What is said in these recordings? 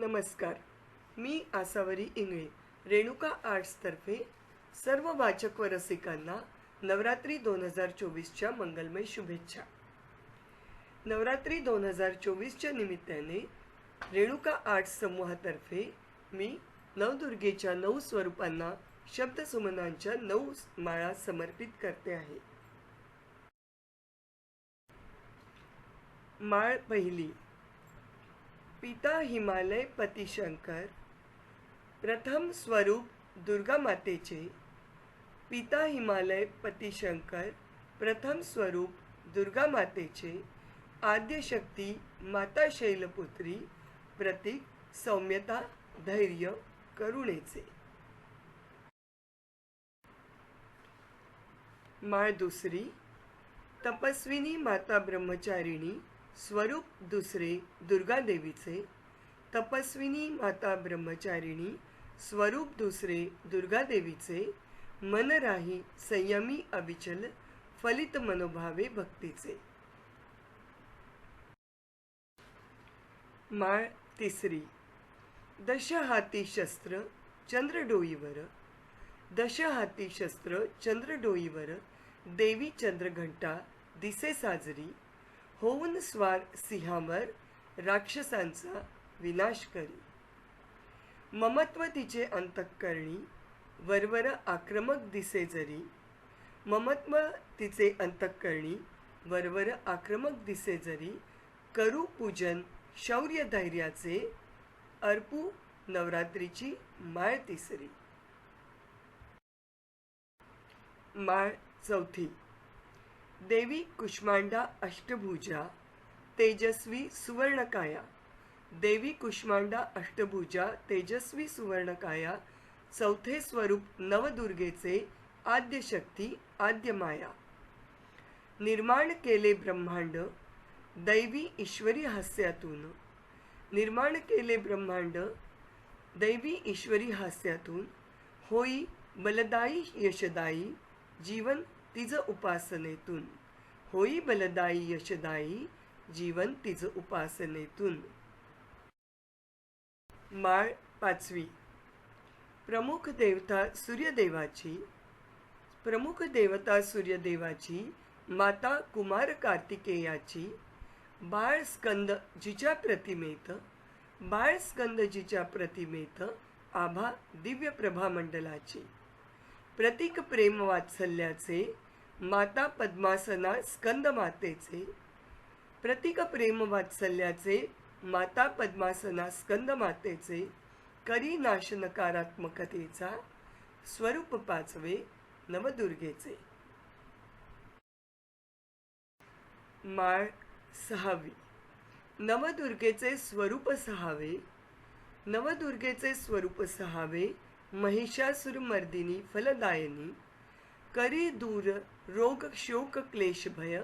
नमस्कार. मी आसावरी इंगळे रेणुका आर्ट्सतर्फे सर्व वाचक व रसिकांना नवरात्री दोन हजार चोवीसच्या मंगलमय शुभेच्छा. नवरात्री दोन हजार चोवीसच्या निमित्ताने रेणुका आर्ट्स समूहातर्फे मी नवदुर्गेच्या नऊ स्वरूपांना शब्दसुमनांच्या नऊ माळा समर्पित करते आहे. माळ पहिली पिता हिमालय पतिशंकर प्रथम स्वरूप दुर्गा मातेचे पिता हिमालय पतिशंकर प्रथम स्वरूप दुर्गा मातेचे आद्यशक्ती माता शैलपुत्री प्रतीक सौम्यता धैर्य करुणेचे. माळ दुसरी तपस्विनी माता ब्रह्मचारिणी स्वरूप दुसरे दुर्गादेवीचे तपस्विनी माता ब्रह्मचारिणी स्वरूप दुसरे दुर्गादेवीचे मनराही संयमी अविचल फलित मनोभावे भक्तीचे. माळ तिसरी. दशहाती शस्त्र चंद्रडोईवर. दशहाती शस्त्र चंद्रडोईवर. देवी चंद्रघंटा दिसे साजरी. होऊन स्वार सिंहावर राक्षसांचा विनाश करी. ममत्व तिचे अंतःकरणी वरवर आक्रमक दिसे जरी ममत्व तिचे अंतःकरणी वरवर आक्रमक दिसे जरी करू पूजन शौर्य धैर्याचे अर्पू नवरात्रीची माळ तिसरी. माळ चौथी. देवी कुष्मांडा अष्टभुजा तेजस्वी सुवर्णकाया. देवी कुष्मांडा अष्टभुजा तेजस्वी सुवर्णकाया चौथे स्वरूप नवदुर्गेचे आद्य शक्ती आद्य माया निर्माण केले ब्रह्मांड दैवी ईश्वरी हास्यातून. निर्माण केले ब्रह्मांड दैवी ईश्वरी हास्यातून. होई बलदायी यशदायी जीवन तिज उपासनेतून. होई बलदायी यशदायी जीवन तिज उपासनेतून. माळ पाचवी. प्रमुख देवता सूर्यदेवाची प्रमुख देवता सूर्यदेवाची माता कुमार कार्तिकेयाची बाळ स्कंद जिच्या प्रतिमेत बाळ स्कंद जिच्या प्रतिमेत आभा दिव्य प्रभा मंडलाची प्रतीक प्रेम वात्सल्याचे माता पद्मासना स्कंद मातेचे. प्रतीक प्रेम वात्सल्याचे माता पद्मासना स्कंद मातेचे. करी नाश नकारात्मकतेचा स्वरूप पाचवे नवदुर्गेचे. माळ सहावी. नवदुर्गेचे स्वरूप सहावे. नवदुर्गेचे स्वरूप सहावे. महिषासुरमर्दिनी फलदायिनी करी दूर रोग शोक क्लेश भय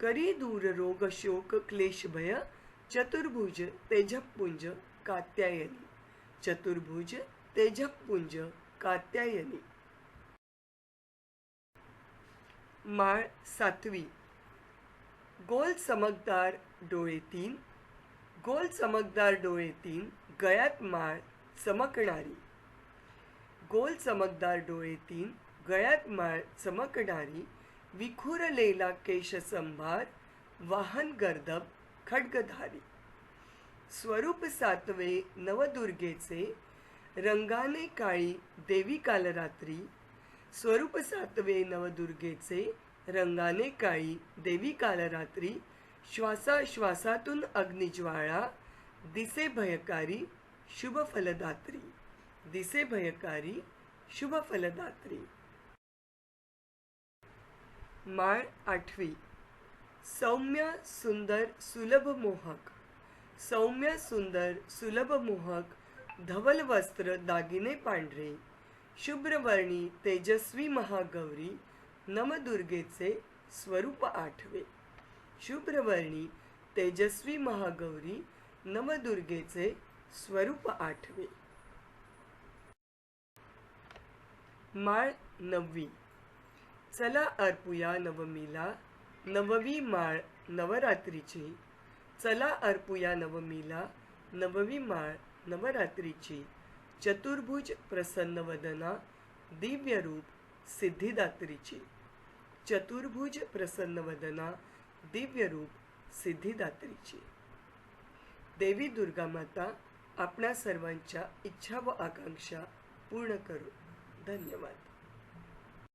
करी दूर रोग शोक क्लेश भय चतुर्भुज तेजपुंज कात्यायनी चतुर्भुज तेजपुंज कात्यायनी. माळ सातवी गोल चमकदार डोळे तीन गोल चमकदार डोळे तीन गळ्यात माळ चमकणारी. गोल चमकदार डोळे तीन गळ्यात माळ चमकणारी विखुरलेला केशसंभार वाहन गर्दब खड्गधारी. स्वरूप सातवे नवदुर्गेचे रंगाने काळी देवी कालरात्री. स्वरूप सातवे नवदुर्गेचे रंगाने काळी देवी कालरात्री. श्वासाश्वासातून अग्निज्वाळा दिसे भयकारी शुभ फलदात्री दिसे भयकारी शुभ फलदात्री. माळ आठवी. सौम्य सुंदर सुलभ मोहक. सौम्य सुंदर सुलभ मोहक धवल वस्त्र दागिने पांढरे. शुभ्रवर्णी तेजस्वी महागौरी नमदुर्गेचे स्वरूप आठवे. शुभ्रवर्णी तेजस्वी महागौरी नवदुर्गेचे स्वरूप आठवे. माळ नववी. चला अर्पुया नवमीला नववी माळ नवरात्रीची. चला अर्पुया नवमीला नववी माळ नवरात्रीची. चतुर्भुज प्रसन्नवदना दिव्य रूप सिद्धिदात्रीची. चतुर्भुज प्रसन्नवदना दिव्य रूप सिद्धिदात्रीची. देवी दुर्गा माता आपणा सर्वांच्या इच्छा व आकांक्षा पूर्ण करू. 但你们